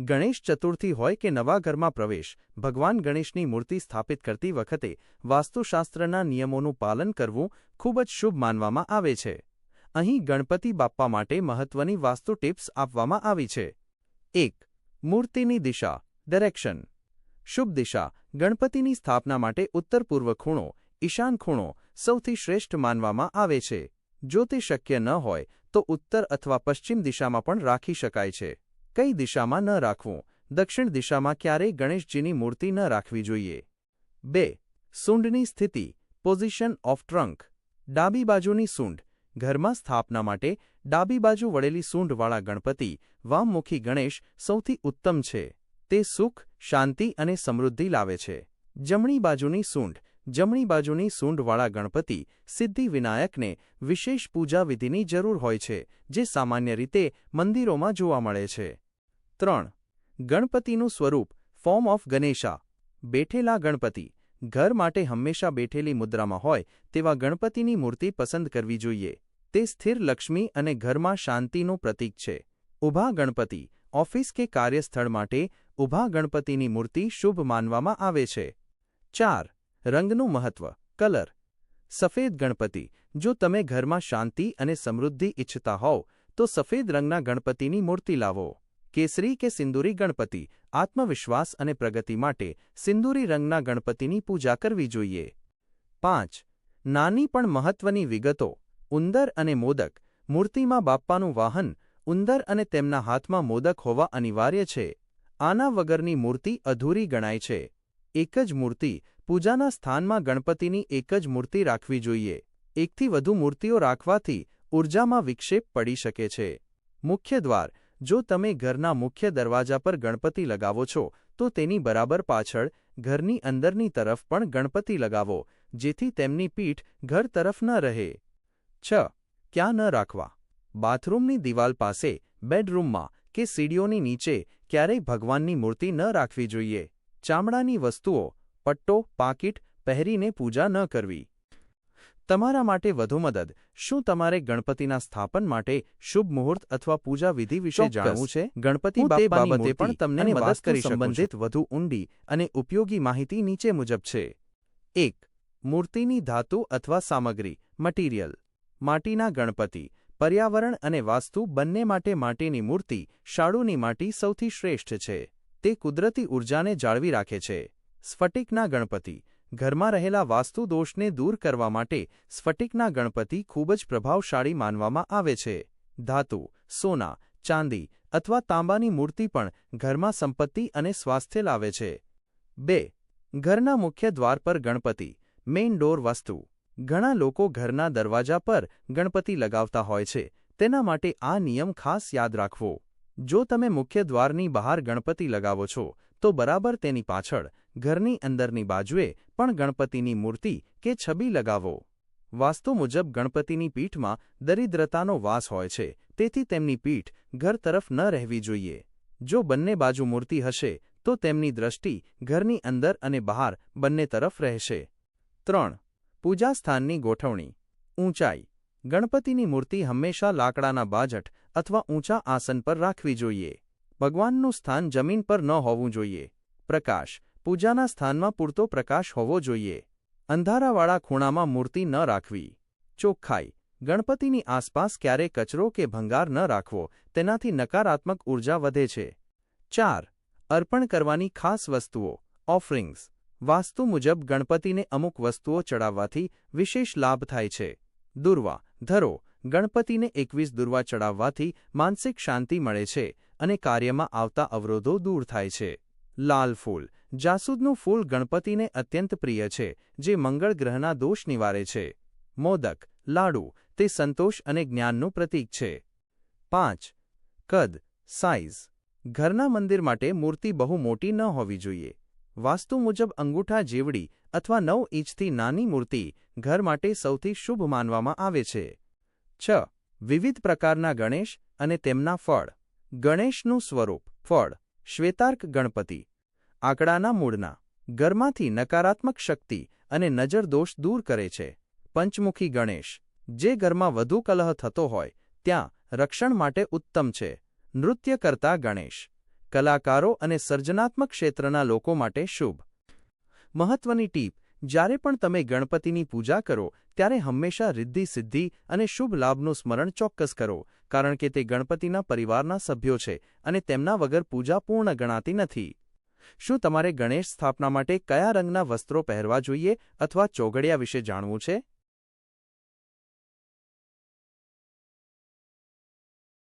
ગણેશ ચતુર્થી હોય કે નવા ઘરમાં પ્રવેશ, ભગવાન ગણેશની મૂર્તિ સ્થાપિત કરતી વખતે વાસ્તુશાસ્ત્રના નિયમોનું પાલન કરવું ખૂબ જ શુભ માનવામાં આવે છે. અહીં ગણપતિ બાપ્પા માટે મહત્વની વાસ્તુ ટિપ્સ આપવામાં આવી છે. એક, મૂર્તિની દિશા, ડિરેક્શન. શુભ દિશા, ગણપતિની સ્થાપના માટે ઉત્તર પૂર્વ ખૂણો, ઈશાન ખૂણો સૌથી શ્રેષ્ઠ માનવામાં આવે છે. જો તે શક્ય ન હોય, તો ઉત્તર અથવા પશ્ચિમ દિશામાં પણ રાખી શકાય છે. કઈ દિશામાં ન રાખવું? દક્ષિણ દિશામાં ક્યારેય ગણેશજીની મૂર્તિ ન રાખવી જોઈએ. બે, સૂંઢની સ્થિતિ પોઝિશન ઓફ ટ્રંક ડાબી બાજુની સૂંઢ, ઘરમાં સ્થાપના માટે ડાબી બાજુ વળેલી સૂંઢવાળા ગણપતિ, વામમુખી ગણેશ સૌથી ઉત્તમ છે. તે સુખ, શાંતિ અને સમૃદ્ધિ લાવે છે. જમણી બાજુની સૂંઢ, જમણી બાજુની સૂંઢવાળા ગણપતિ, સિદ્ધિ વિનાયકને વિશેષ પૂજા વિધિની જરૂર હોય છે, જે સામાન્ય રીતે મંદિરોમાં જોવા મળે છે. ત્રણ, ગણપતિનું સ્વરૂપ ફોર્મ ઓફ ગણેશા. બેઠેલા ગણપતિ, ઘર માટે હંમેશા બેઠેલી મુદ્રામાં હોય, તેવા ગણપતિની મૂર્તિ પસંદ કરવી જોઈએ. તે સ્થિર લક્ષ્મી અને ઘરમાં શાંતિનું પ્રતીક છે. ઊભા ગણપતિ, ઓફિસ કે કાર્યસ્થળ માટે ઊભા ગણપતિની મૂર્તિ શુભ માનવામાં આવે છે. ચાર, રંગનું મહત્વ, કલર. સફેદ ગણપતિ, જો તમે ઘરમાં શાંતિ અને સમૃદ્ધિ ઇચ્છતા હોવ, તો સફેદ રંગના ગણપતિની મૂર્તિ લાવો. કેસરી કે સિંદૂરી ગણપતિ, આત્મવિશ્વાસ અને પ્રગતિ માટે સિંદૂરી રંગના ગણપતિની પૂજા કરવી જોઈએ. પાંચ, નાની પણ મહત્વની વિગતો, ઉંદર અને મોદક, મૂર્તિમાં બાપ્પાનું વાહન, ઉંદર અને તેમના હાથમાં મોદક હોવા અનિવાર્ય છે. આના વગરની મૂર્તિ અધૂરી ગણાય છે. એક જ મૂર્તિ, પૂજાના સ્થાનમાં ગણપતિની એક જ મૂર્તિ રાખવી જોઈએ. એકથી વધુ મૂર્તિઓ રાખવાથી ઊર્જામાં વિક્ષેપ પડી શકે છે. મુખ્ય દ્વાર જો તમે ઘરના મુખ્ય દરવાજા પર ગણપતિ લગાવો છો, તો તેની બરાબર પાછળ ઘરની અંદરની તરફ પણ ગણપતિ લગાવો, જેથી તેમની પીઠ ઘર તરફ ન રહે. છ. ક્યાં ન રાખવા. બાથરૂમની દિવાલ પાસે, બેડરૂમમાં કે સીડીઓની નીચે ક્યારેય ભગવાનની મૂર્તિ ન રાખવી જોઈએ. ચામડાની વસ્તુઓ, પટ્ટો, પાકીટ પહેરીને પૂજા ન કરવી. તમારા માટે વધુ મદદ. શું તમારે ગણપતિના સ્થાપન માટે શુભ મુહૂર્ત અથવા પૂજા વિધિ વિશે. જાણવું છે? ગણપતિ બાબતે પણ તમને મદદ કરી સંબંધિત વધુ ઊંડી અને ઉપયોગી માહિતી નીચે મુજબ છે. એક મૂર્તિની ધાતુ અથવા સામગ્રી મટીરિયલ. માટીના ગણપતિ પર્યાવરણ અને વાસ્તુ બંને માટે માટીની મૂર્તિ શાળુની માટી સૌથી શ્રેષ્ઠ છે. તે કુદરતી ઊર્જાને જાળવી રાખે છે. સ્ફટિકના ગણપતિ ઘરમાં રહેલા વાસ્તુ દોષને દૂર કરવા માટે સ્ફટિકના ગણપતિ ખૂબ જ પ્રભાવશાળી માનવામાં આવે છે. ધાતુ, સોના, ચાંદી અથવા તાંબાની મૂર્તિ પણ ઘરમાં સંપત્તિ અને સ્વાસ્થ્ય લાવે છે. બે, ઘરના મુખ્ય દ્વાર પર ગણપતિ, મેઇન ડોર વાસ્તુ. ઘણા લોકો ઘરના દરવાજા પર ગણપતિ લગાવતા હોય છે. તેના માટે આ નિયમ ખાસ યાદ રાખવો. જો તમે મુખ્ય દ્વારની બહાર ગણપતિ લગાવો છો, તો બરાબર તેની પાછળ ઘરની અંદરની બાજુએ પણ ગણપતિની મૂર્તિ કે છબી લગાવો. વાસ્તુ મુજબ ગણપતિની પીઠમાં દરિદ્રતાનો વાસ હોય છે, તેથી તેમની પીઠ ઘર તરફ ન રહેવી જોઈએ. જો બંને બાજુ મૂર્તિ હશે, તો તેમની દ્રષ્ટિ ઘરની અંદર અને બહાર બંને તરફ રહેશે. ત્રણ. પૂજાસ્થાનની ગોઠવણી. ઊંચાઈ. ગણપતિની મૂર્તિ હંમેશા લાકડાના બાજટ અથવા ઊંચા આસન પર રાખવી જોઈએ. ભગવાનનું સ્થાન જમીન પર ન હોવું જોઈએ. પ્રકાશ. પૂજાના સ્થાનમાં પૂરતો પ્રકાશ હોવો જોઈએ. અંધારાવાળા ખૂણામાં મૂર્તિ ન રાખવી. ચોખ્ખાઈ. ગણપતિની આસપાસ ક્યારે કચરો કે ભંગાર ન રાખવો, તેનાથી નકારાત્મક ઊર્જા વધે છે. ચાર. અર્પણ કરવાની ખાસ વસ્તુઓ. ઓફરિંગ્સ. વાસ્તુ મુજબ ગણપતિને અમુક વસ્તુઓ ચડાવવાથી વિશેષ લાભ થાય છે. દુર્વા. ધરો. ગણપતિને એકવીસ દુર્વા ચડાવવાથી માનસિક શાંતિ મળે છે અને કાર્યમાં આવતા અવરોધો દૂર થાય છે. લાલ ફૂલ. જાસૂદનું ફૂલ ગણપતિને અત્યંત પ્રિય છે, જે મંગળ ગ્રહના દોષ નિવારે છે. મોદક, લાડુ, તે સંતોષ અને જ્ઞાનનું પ્રતીક છે. પાંચ, કદ સાઇઝ ઘરના મંદિર માટે મૂર્તિ બહુ મોટી ન હોવી જોઈએ. વાસ્તુ મુજબ અંગૂઠા જેવડી અથવા નવ ઇંચથી નાની મૂર્તિ ઘર માટે સૌથી શુભ માનવામાં આવે છે. છ, વિવિધ પ્રકારના ગણેશ અને તેમના ફળ. ગણેશનું સ્વરૂપ, ફળ. શ્વેતાર્ક ગણપતિ. આંકડાના મૂળના, ઘરમાંથી નકારાત્મક શક્તિ અને નજર દોષ દૂર કરે છે. પંચમુખી ગણેશ, જે ઘરમાં વધુ કલહ થતો હોય, ત્યાં રક્ષણ માટે ઉત્તમ છે. નૃત્ય કરતા ગણેશ, કલાકારો અને સર્જનાત્મક ક્ષેત્રના લોકો માટે શુભ. મહત્વની ટીપ, જ્યારે પણ તમે ગણપતિની પૂજા કરો, ત્યારે હંમેશા રિદ્ધિ સિદ્ધિ અને શુભ લાભનું સ્મરણ ચોક્કસ કરો, કારણ કે તે ગણપતિના પરિવારના સભ્યો છે અને તેમના વગર પૂજા પૂર્ણ ગણાતી નથી. શું તમારે ગણેશ સ્થાપના માટે કયા રંગના વસ્ત્રો પહેરવા જોઈએ અથવા ચોગડિયા વિશે જાણવું છે?